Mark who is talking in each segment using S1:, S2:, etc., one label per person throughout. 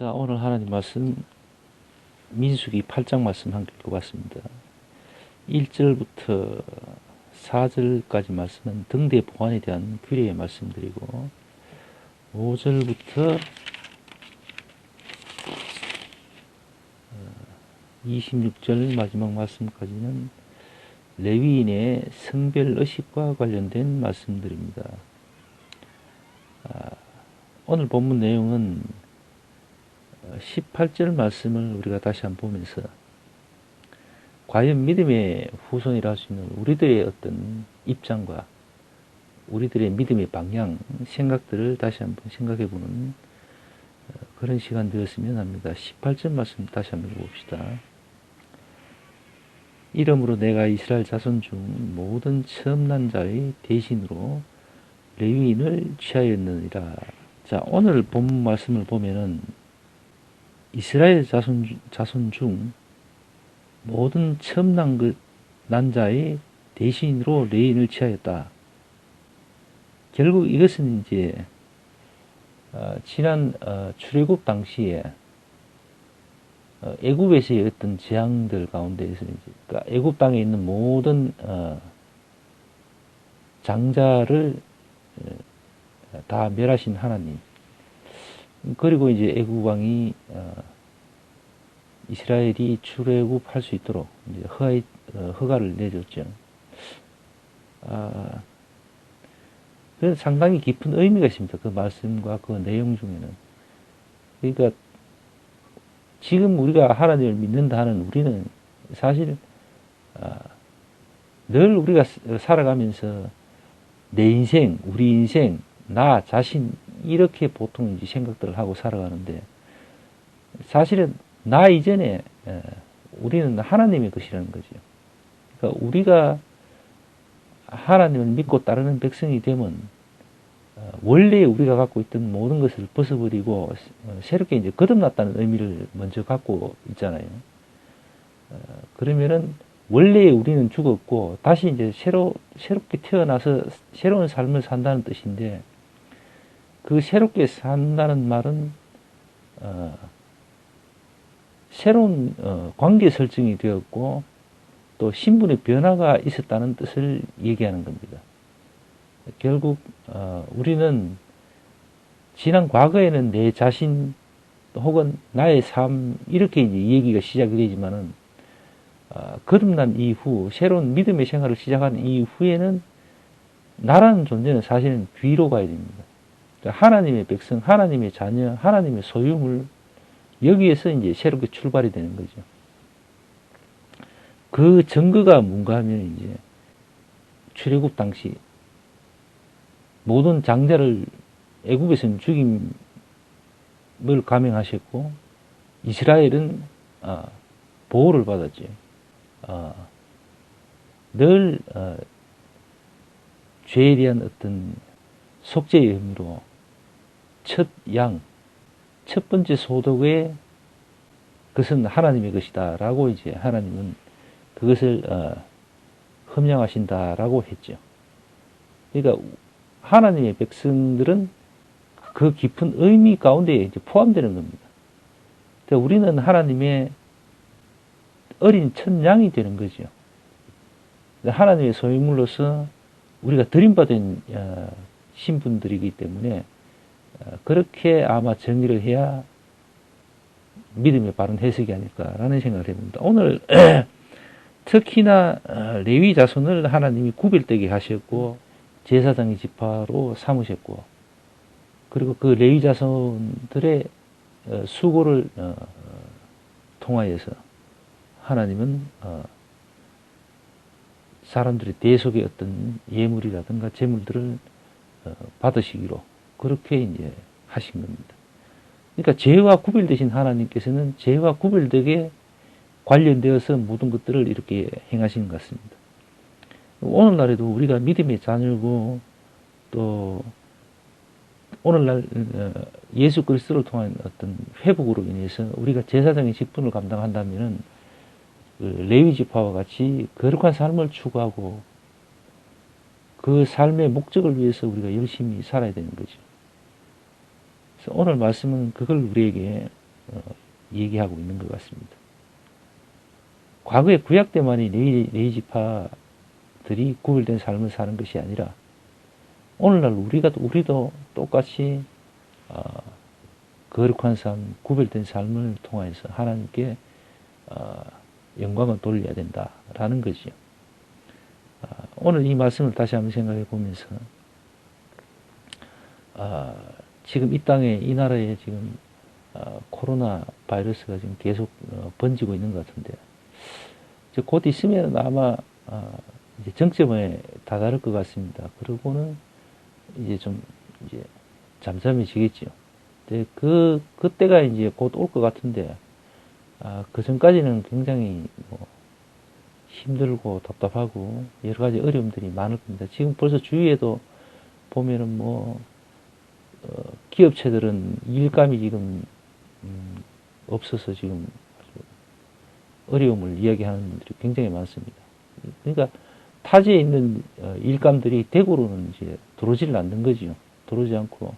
S1: 자, 오늘 하나님 말씀 민수기 8장 말씀 함께 읽어봤습니다. 1절부터 4절까지 말씀은 등대 보안에 대한 규례의 말씀드리고 5절부터 26절 마지막 말씀까지는 레위인의 성별 의식과 관련된 말씀들입니다. 아, 오늘 본문 내용은 18절 말씀을 우리가 다시 한번 보면서 과연 믿음의 후손이라 할 수 있는 우리들의 어떤 입장과 우리들의 믿음의 방향, 생각들을 다시 한번 생각해 보는 그런 시간 되었으면 합니다. 18절 말씀 다시 한번 봅시다. 이름으로 내가 이스라엘 자손 중 모든 처음 난 자의 대신으로 레위인을 취하였느니라. 자, 오늘 본 말씀을 보면은 이스라엘 자손, 자손 중 모든 처음 난, 그, 난 자의 대신으로 레인을 취하였다. 결국 이것은 이제 어, 지난 어, 출애굽 당시에 어, 애굽에서의 어떤 재앙들 가운데에서 이제 그러니까 애굽 땅에 있는 모든 어, 장자를 어, 다 멸하신 하나님 그리고 이제 애굽 왕이 어, 이스라엘이 출애굽할 수 있도록 이제 허가, 어, 허가를 내줬죠. 아, 그래서 상당히 깊은 의미가 있습니다. 그 말씀과 그 내용 중에는. 그러니까 지금 우리가 하나님을 믿는다는 우리는 사실 아, 늘 우리가 살아가면서 내 인생, 우리 인생, 나 자신 이렇게 보통 이제 생각들을 하고 살아가는데 사실은 나 이전에 우리는 하나님의 것이라는 거죠. 그러니까 우리가 하나님을 믿고 따르는 백성이 되면 어, 원래 우리가 갖고 있던 모든 것을 벗어버리고 어, 새롭게 이제 거듭났다는 의미를 먼저 갖고 있잖아요. 어, 그러면은 원래 우리는 죽었고 다시 이제 새로 새롭게 태어나서 새로운 삶을 산다는 뜻인데 그 새롭게 산다는 말은 어, 새로운 어, 관계 설정이 되었고 또 신분의 변화가 있었다는 뜻을 얘기하는 겁니다. 결국 어, 우리는 지난 과거에는 내 자신 혹은 나의 삶 이렇게 이제 얘기가 시작이 되지만은 어, 거듭난 이후 새로운 믿음의 생활을 시작한 이후에는 나라는 존재는 사실은 뒤로 가야 됩니다. 하나님의 백성, 하나님의 자녀, 하나님의 소유물 여기에서 이제 새롭게 출발이 되는 거죠. 그 증거가 뭔가 하면 이제 출애굽 당시 모든 장자를 애굽에서는 죽임을 감행하셨고 이스라엘은 아, 보호를 받았죠. 아, 늘 아, 죄에 대한 어떤 속죄의 의미로 첫 양, 첫 번째 소득의 그것은 하나님의 것이다 라고 이제 하나님은 그것을 어, 흠양하신다 라고 했죠. 그러니까 하나님의 백성들은 그 깊은 의미 가운데 이제 포함되는 겁니다. 그러니까 우리는 하나님의 어린 첫 양이 되는 거죠. 그러니까 하나님의 소유물로서 우리가 드림받은 어, 신분들이기 때문에 어, 그렇게 아마 정리를 해야 믿음의 바른 해석이 아닐까라는 생각을 해봅니다. 오늘 특히나 어, 레위 자손을 하나님이 구별되게 하셨고 제사장의 지파로 삼으셨고 그리고 그 레위 자손들의 어, 수고를 통하여서 하나님은 사람들의 대속의 어떤 예물이라든가 재물들을 받으시기로 그렇게 이제 하신 겁니다. 그러니까 죄와 구별되신 하나님께서는 죄와 구별되게 관련되어서 모든 것들을 이렇게 행하시는 것 같습니다. 오늘날에도 우리가 믿음의 자녀고 또 오늘날 어, 예수 그리스도를 통한 어떤 회복으로 인해서 우리가 제사장의 직분을 감당한다면은 그 레위 지파와 같이 거룩한 삶을 추구하고 그 삶의 목적을 위해서 우리가 열심히 살아야 되는 거죠. 오늘 말씀은 그걸 우리에게 어, 얘기하고 있는 것 같습니다. 과거에 구약 때만이 레이, 레이 지파들이 구별된 삶을 사는 것이 아니라 오늘날 우리가 우리도 똑같이 어, 거룩한 삶, 구별된 삶을 통해서 하나님께 어, 영광을 돌려야 된다라는 거죠. 어, 오늘 이 말씀을 다시 한번 생각해 보면서 어, 지금 이 땅에 이 나라에 지금 어, 코로나 바이러스가 지금 계속 어, 번지고 있는 것 같은데 곧 있으면 아마 어, 이제 정점에 다다를 것 같습니다. 그러고는 이제 좀 이제 잠잠해지겠죠. 근데 그 그때가 이제 곧 올 것 같은데 아, 그 전까지는 굉장히 뭐 힘들고 답답하고 여러 가지 어려움들이 많을 겁니다. 지금 벌써 주위에도 보면은 뭐 어, 기업체들은 일감이 지금 음, 없어서 지금 어려움을 이야기하는 분들이 굉장히 많습니다. 그러니까 타지에 있는 어, 일감들이 대구로는 이제 들어오지를 않는 거지요. 들어오지 않고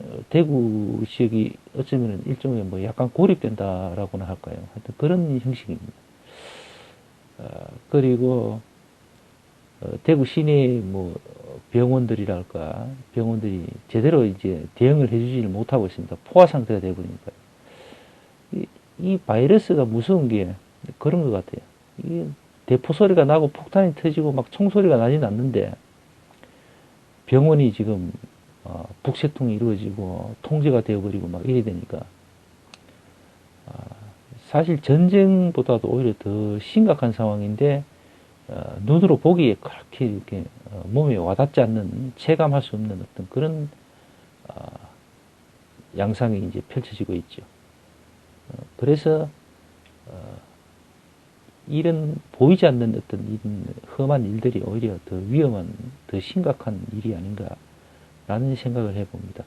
S1: 어, 대구 지역이 어쩌면 일종의 뭐 약간 고립된다라고나 할까요? 하여튼 그런 형식입니다. 어, 그리고 어, 대구 시내 뭐 병원들이랄까 병원들이 제대로 이제 대응을 해주지를 못하고 있습니다. 포화 상태가 되어버리니까 이, 이 바이러스가 무서운 게 그런 것 같아요. 이게 대포 소리가 나고 폭탄이 터지고 막 총소리가 나진 않는데 병원이 지금 어, 북새통이 이루어지고 통제가 되어버리고 막 이래 되니까 아, 사실 전쟁보다도 오히려 더 심각한 상황인데 어, 눈으로 보기에 그렇게 이렇게 어, 몸에 와닿지 않는 체감할 수 없는 어떤 그런 어, 양상이 이제 펼쳐지고 있죠. 어, 그래서 어, 이런 보이지 않는 어떤 이런 험한 일들이 오히려 더 위험한, 더 심각한 일이 아닌가라는 생각을 해봅니다.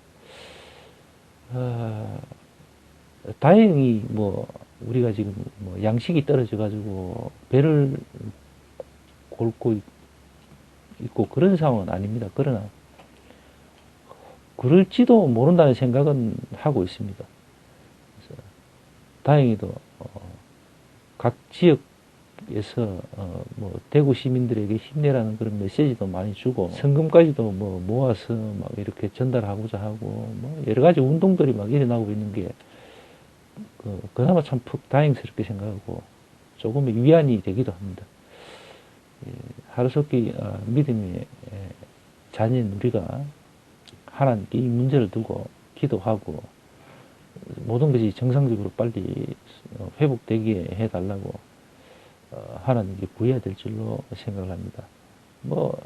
S1: 아, 다행히 뭐 우리가 지금 뭐 양식이 떨어져 가지고 배를 있- 있고 그런 상황은 아닙니다. 그러나 그럴지도 모른다는 생각은 하고 있습니다. 다행히도 어, 각 지역에서 어, 뭐 대구 시민들에게 힘내라는 그런 메시지도 많이 주고 성금까지도 뭐 모아서 막 이렇게 전달하고자 하고 뭐 여러 가지 운동들이 막 일어나고 있는 게 그, 그나마 참 푹 다행스럽게 생각하고 조금의 위안이 되기도 합니다. 예, 하루속히 어, 믿음의 예, 자녀인 우리가 하나님께 이 문제를 두고 기도하고 모든 것이 정상적으로 빨리 어, 회복되게 해달라고 어, 하나님께 구해야 될 줄로 생각을 합니다. 뭐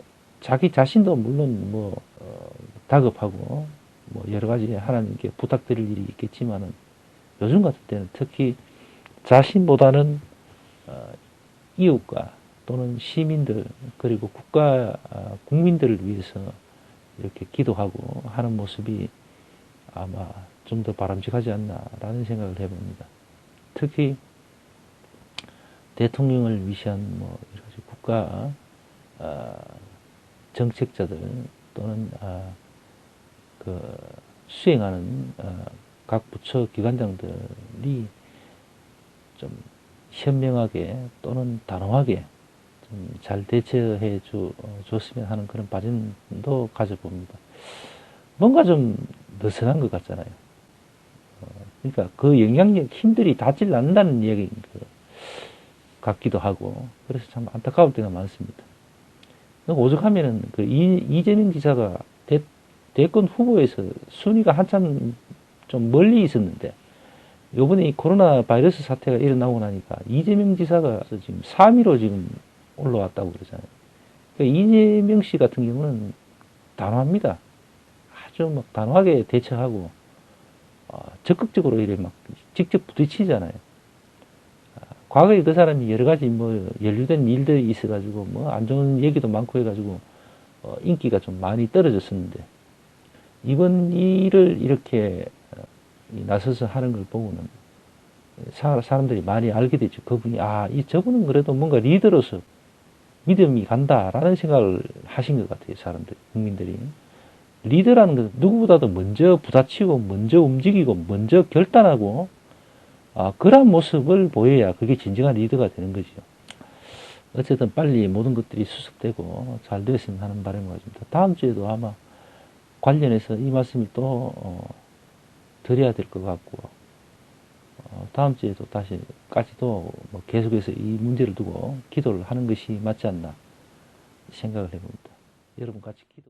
S1: 자기 자신도 물론 뭐 어, 다급하고 뭐 여러 가지 하나님께 부탁드릴 일이 있겠지만은 요즘 같은 때는 특히 자신보다는 어, 이웃과 또는 시민들 그리고 국가 아, 국민들을 위해서 이렇게 기도하고 하는 모습이 아마 좀 더 바람직하지 않나라는 생각을 해봅니다. 특히 대통령을 위시한 뭐 여러 가지 국가 아, 정책자들 또는 아, 그 수행하는 아, 각 부처 기관장들이 좀 현명하게 또는 단호하게 좀 잘 대처해 주, 어, 줬으면 하는 그런 바람도 가져봅니다. 뭔가 좀 느슨한 것 같잖아요. 어, 그러니까 그 영향력, 힘들이 닿질 않는다는 이야기 그, 같기도 하고, 그래서 참 안타까울 때가 많습니다. 오죽하면은 그 이, 이재명 지사가 대, 대권 후보에서 순위가 한참 좀 멀리 있었는데, 요번에 이 코로나 바이러스 사태가 일어나고 나니까 이재명 지사가 지금 3위로 지금 올라왔다고 그러잖아요. 그러니까 이재명 씨 같은 경우는 단호합니다. 아주 막 단호하게 대처하고, 어, 적극적으로 이래 막 직접 부딪히잖아요. 아, 과거에 그 사람이 여러 가지 뭐 연루된 일들이 있어가지고 뭐 안 좋은 얘기도 많고 해가지고 어, 인기가 좀 많이 떨어졌었는데 이번 일을 이렇게 어, 이 나서서 하는 걸 보고는 사, 사람들이 많이 알게 되죠. 그분이 아, 이 저분은 그래도 뭔가 리더로서 믿음이 간다라는 생각을 하신 것 같아요. 사람들, 국민들이. 리더라는 것은 누구보다도 먼저 부딪히고, 먼저 움직이고, 먼저 결단하고, 아, 그런 모습을 보여야 그게 진정한 리더가 되는 거죠. 어쨌든 빨리 모든 것들이 수습되고 잘 되었으면 하는 바람을 가집니다. 다음 주에도 아마 관련해서 이 말씀을 또 어, 드려야 될 것 같고 어, 다음 주에도 다시 까지도 뭐 계속해서 이 문제를 두고 기도를 하는 것이 맞지 않나 생각을 해봅니다. 여러분 같이 기도.